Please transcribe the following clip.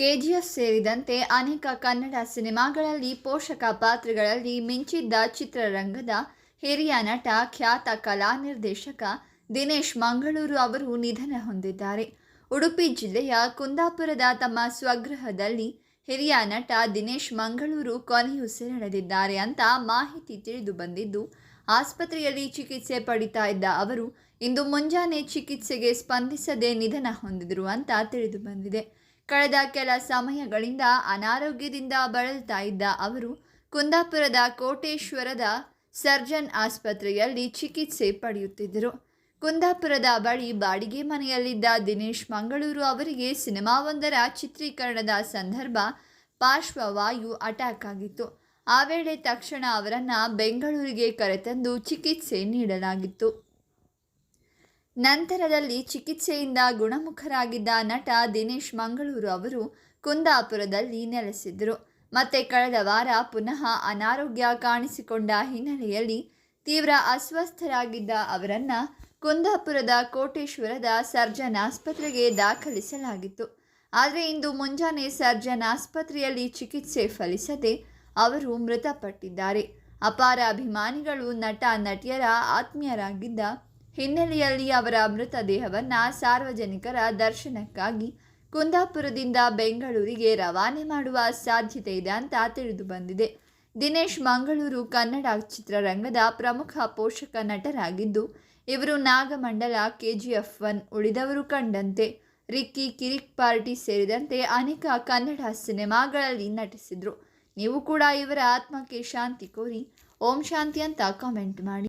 KGF ಸೇರಿದಂತೆ ಅನೇಕ ಕನ್ನಡ ಸಿನಿಮಾಗಳಲ್ಲಿ ಪೋಷಕ ಪಾತ್ರಗಳಲ್ಲಿ ಮಿಂಚಿದ್ದ ಚಿತ್ರರಂಗದ ಹಿರಿಯ ನಟ, ಖ್ಯಾತ ಕಲಾ ನಿರ್ದೇಶಕ ದಿನೇಶ್ ಮಂಗಳೂರು ಅವರು ನಿಧನ ಹೊಂದಿದ್ದಾರೆ. ಉಡುಪಿ ಜಿಲ್ಲೆಯ ಕುಂದಾಪುರದ ತಮ್ಮ ಸ್ವಗೃಹದಲ್ಲಿ ಹಿರಿಯ ನಟ ದಿನೇಶ್ ಮಂಗಳೂರು ಕೊನೆಯುಸಿರೆಳೆದಿದ್ದಾರೆ ಅಂತ ಮಾಹಿತಿ ತಿಳಿದು ಬಂದಿದ್ದು, ಆಸ್ಪತ್ರೆಯಲ್ಲಿ ಚಿಕಿತ್ಸೆ ಪಡಿತಾ ಇದ್ದ ಅವರು, ಇಂದು ಮುಂಜಾನೆ ಚಿಕಿತ್ಸೆಗೆ ಸ್ಪಂದಿಸದೆ ನಿಧನ ಹೊಂದಿದರು ಅಂತ ತಿಳಿದು ಬಂದಿದೆ. ಕಳೆದ ಕೆಲ ಸಮಯಗಳಿಂದ ಅನಾರೋಗ್ಯದಿಂದ ಬಳಲ್ತಾ ಇದ್ದ ಅವರು ಕುಂದಾಪುರದ ಕೋಟೇಶ್ವರದ ಸರ್ಜನ್ ಆಸ್ಪತ್ರೆಯಲ್ಲಿ ಚಿಕಿತ್ಸೆ ಪಡೆಯುತ್ತಿದ್ದರು. ಕುಂದಾಪುರದ ಬಳಿ ಬಾಡಿಗೆ ಮನೆಯಲ್ಲಿದ್ದ ದಿನೇಶ್ ಮಂಗಳೂರು ಅವರಿಗೆ ಸಿನಿಮಾವೊಂದರ ಚಿತ್ರೀಕರಣದ ಸಂದರ್ಭ ಪಾರ್ಶ್ವವಾಯು ಅಟ್ಯಾಕ್ ಆಗಿತ್ತು. ಆ ವೇಳೆ ತಕ್ಷಣ ಅವರನ್ನು ಬೆಂಗಳೂರಿಗೆ ಕರೆತಂದು ಚಿಕಿತ್ಸೆ ನೀಡಲಾಗಿತ್ತು. ನಂತರದಲ್ಲಿ ಚಿಕಿತ್ಸೆಯಿಂದ ಗುಣಮುಖರಾಗಿದ್ದ ನಟ ದಿನೇಶ್ ಮಂಗಳೂರು ಅವರು ಕುಂದಾಪುರದಲ್ಲಿ ನೆಲೆಸಿದ್ದರು. ಮತ್ತೆ ಕಳೆದ ವಾರ ಪುನಃ ಅನಾರೋಗ್ಯ ಕಾಣಿಸಿಕೊಂಡ ಹಿನ್ನೆಲೆಯಲ್ಲಿ ತೀವ್ರ ಅಸ್ವಸ್ಥರಾಗಿದ್ದ ಅವರನ್ನು ಕುಂದಾಪುರದ ಕೋಟೇಶ್ವರದ ಸರ್ಜನ್ ಆಸ್ಪತ್ರೆಗೆ ದಾಖಲಿಸಲಾಗಿತ್ತು. ಆದರೆ ಇಂದು ಮುಂಜಾನೆ ಸರ್ಜನ್ ಆಸ್ಪತ್ರೆಯಲ್ಲಿ ಚಿಕಿತ್ಸೆ ಫಲಿಸದೆ ಅವರು ಮೃತಪಟ್ಟಿದ್ದಾರೆ. ಅಪಾರ ಅಭಿಮಾನಿಗಳು, ನಟ, ನಟಿಯರ ಆತ್ಮೀಯರಾಗಿದ್ದ ಹಿನ್ನೆಲೆಯಲ್ಲಿ ಅವರ ಮೃತದೇಹವನ್ನು ಸಾರ್ವಜನಿಕರ ದರ್ಶನಕ್ಕಾಗಿ ಕುಂದಾಪುರದಿಂದ ಬೆಂಗಳೂರಿಗೆ ರವಾನೆ ಮಾಡುವ ಸಾಧ್ಯತೆ ಇದೆ ಅಂತ ತಿಳಿದು ಬಂದಿದೆ. ದಿನೇಶ್ ಮಂಗಳೂರು ಕನ್ನಡ ಚಿತ್ರರಂಗದ ಪ್ರಮುಖ ಪೋಷಕ ನಟರಾಗಿದ್ದು, ಇವರು ನಾಗಮಂಡಲ, ಕೆಜಿಎಫ್ ಒನ್ ಉಳಿದವರು ಕಂಡಂತೆ. ರಿಕ್ಕಿ ಕಿರಿಕ್ ಪಾರ್ಟಿ ಸೇರಿದಂತೆ ಅನೇಕ ಕನ್ನಡ ಸಿನಿಮಾಗಳಲ್ಲಿ ನಟಿಸಿದರು. ನೀವು ಕೂಡ ಇವರ ಆತ್ಮಕ್ಕೆ ಶಾಂತಿ ಕೋರಿ ಓಂ ಶಾಂತಿ ಅಂತ ಕಾಮೆಂಟ್ ಮಾಡಿ.